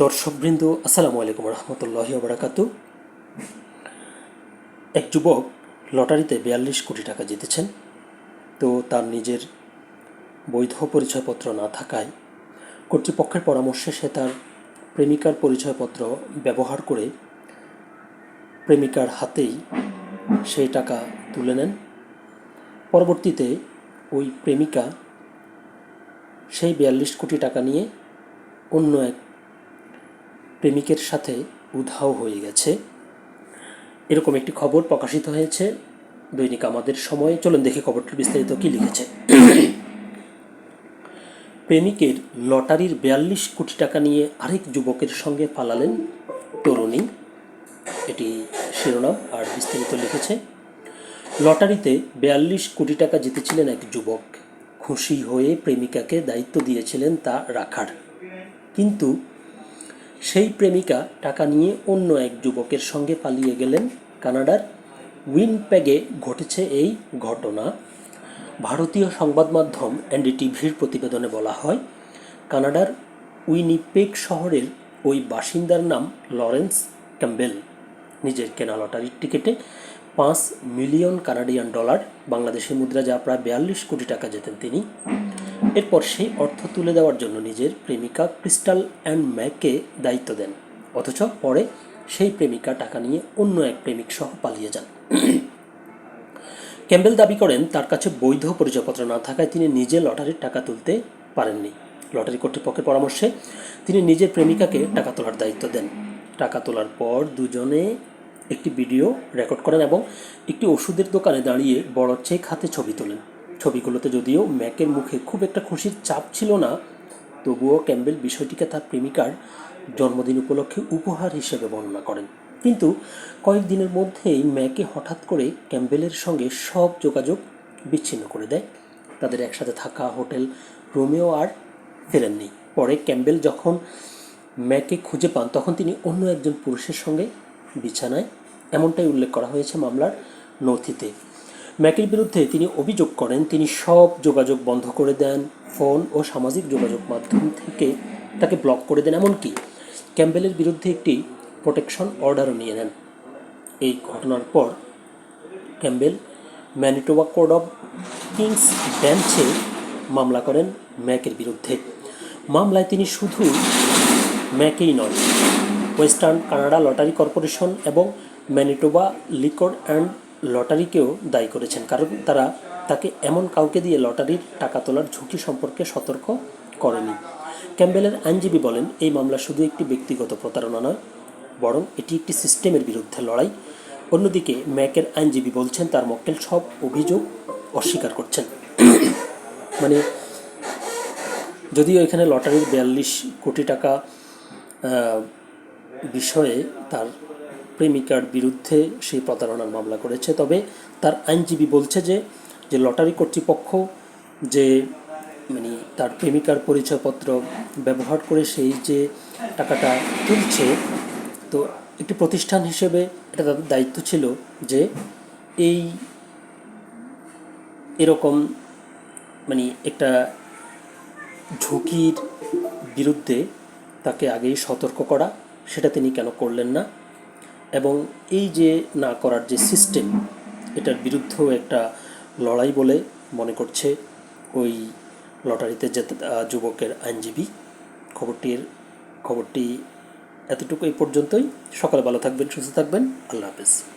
দর্শকবৃন্দ, আসসালামু আলাইকুম রহমতুল্লাহ বারাকাত এক যুবক লটারিতে বিয়াল্লিশ কোটি টাকা জিতেছেন। তো তার নিজের বৈধ পরিচয়পত্র না থাকায় কর্তৃপক্ষের পরামর্শে সে তার প্রেমিকার পরিচয়পত্র ব্যবহার করে প্রেমিকার হাতেই সেই টাকা তুলে নেন। পরবর্তীতে ওই প্রেমিকা সেই বিয়াল্লিশ কোটি টাকা নিয়ে অন্য এক প্রেমিকের সাথে উধাও হয়ে গেছে। এরকম একটি খবর প্রকাশিত হয়েছে। দৈনিক আমাদের সময়। চলুন দেখি খবরটির বিস্তারিত কী লিখেছে। প্রেমিকের লটারির বিয়াল্লিশ কোটি টাকা নিয়ে আরেক যুবকের সঙ্গে পালালেন তরুণী। এটি শিরোনাম আর বিস্তারিত লিখেছে। লটারিতে বিয়াল্লিশ কোটি টাকা জিতেছিলেন এক যুবক। খুশি হয়ে প্রেমিকাকে দায়িত্ব দিয়েছিলেন তা রাখার। কিন্তু সেই প্রেমিকা টাকা নিয়ে অন্য এক যুবকের সঙ্গে পালিয়ে গেলেন কানাডার উইনপ্যাগে ঘটেছে এই ঘটনা। ভারতীয় সংবাদ মাধ্যম এনডিটিভির প্রতিবেদনে বলা হয়, কানাডার উইনিপেক শহরের ওই বাসিন্দার নাম লরেন্স ক্যাম্বেল নিজের কেনা লটারির টিকিটে পাঁচ মিলিয়ন কানাডিয়ান ডলার বাংলাদেশি মুদ্রা যা প্রায় বিয়াল্লিশ কোটি টাকা যেতেন তিনি। এরপর সেই অর্থ তুলে দেওয়ার জন্য নিজের প্রেমিকা ক্রিস্টাল অ্যান্ড ম্যাককে দায়িত্ব দেন। অথচ পরে সেই প্রেমিকা টাকা নিয়ে অন্য এক প্রেমিক সহ পালিয়ে যান। ক্যাম্বেল দাবি করেন, তার কাছে বৈধ পরিচয়পত্র না থাকায় তিনি নিজে লটারির টাকা তুলতে পারেননি। লটারি কর্তৃপক্ষের পরামর্শে তিনি নিজের প্রেমিকাকে টাকা তোলার দায়িত্ব দেন। টাকা তোলার পর দুজনে একটি ভিডিও রেকর্ড করেন এবং একটি ওষুধের দোকানে দাঁড়িয়ে বড় চেক হাতে ছবি তোলেন। ছবিগুলোতে যদিও ম্যাকের মুখে খুব একটা খুশির চাপ ছিল না, তবুও ক্যাম্বেল বিষয়টিকে তার প্রেমিকার জন্মদিন উপলক্ষে উপহার হিসেবে বর্ণনা করেন। কিন্তু কয়েকদিনের মধ্যেই ম্যাকে হঠাৎ করে ক্যাম্বেলের সঙ্গে সব যোগাযোগ বিচ্ছিন্ন করে দেয়। তাদের একসাথে থাকা হোটেল রোমেও আর ফেরেননি। পরে ক্যাম্বেল যখন ম্যাকে খুঁজে পান, তখন তিনি অন্য একজন পুরুষের সঙ্গে বিছানায়। এমনটাই উল্লেখ করা হয়েছে মামলার নথিতে। ম্যাকের বিরুদ্ধে তিনি অভিযোগ করেন, তিনি সব যোগাযোগ বন্ধ করে দেন, ফোন ও সামাজিক যোগাযোগ মাধ্যম থেকে তাকে ব্লক করে দেন, এমনকি ক্যাম্বেলের বিরুদ্ধে একটি প্রোটেকশন অর্ডারও নিয়ে নেন। এই ঘটনার পর Campbell Manitoba code of kings বেঞ্চে মামলা করেন ম্যাকের বিরুদ্ধে। মামলায় তিনি শুধু ম্যাকেই নন ওয়েস্টার্ন কানাডা লটারি কর্পোরেশন এবং ম্যানিটোবা লিকড অ্যান্ড লটারিকেও দায়ী করেছেন, কারণ তারা তাকে এমন কাউকে দিয়ে লটারির টাকা তোলার ঝুঁকি সম্পর্কে সতর্ক করেনি। ক্যাম্বেলের আইনজীবী বলেন, এই মামলা শুধু একটি ব্যক্তিগত প্রতারণা নয়, বরং এটি একটি সিস্টেমের বিরুদ্ধে লড়াই। অন্যদিকে, ম্যাকের আইনজীবী বলছেন, তার মক্কেল সব অভিযোগ অস্বীকার করছেন। মানে যদিও এখানে লটারির বিয়াল্লিশ কোটি টাকা বিষয়ে তার প্রেমিকার বিরুদ্ধে সেই প্রতারণার মামলা করেছে। তবে তার আইনজীবী বলছে যে যে লটারি কর্তৃপক্ষ যে মানে তার প্রেমিকার পরিচয়পত্র ব্যবহার করে সেই যে টাকাটা তুলছে, তো একটি প্রতিষ্ঠান হিসেবে এটা তাদের দায়িত্ব ছিল যে এই এরকম মানে একটা ঝুঁকির বিরুদ্ধে তাকে আগেই সতর্ক করা সেটা তিনি কেন করলেন না? এবং এই যে না করার যে সিস্টেম এটার বিরুদ্ধেও একটা লড়াই বলে মনে করছে ওই লটারিতে যে যুবকের আইনজীবী। খবরটির খবরটি এতটুকু এই পর্যন্তই। সকালে ভালো থাকবেন, সুস্থ থাকবেন। আল্লাহ হাফেজ।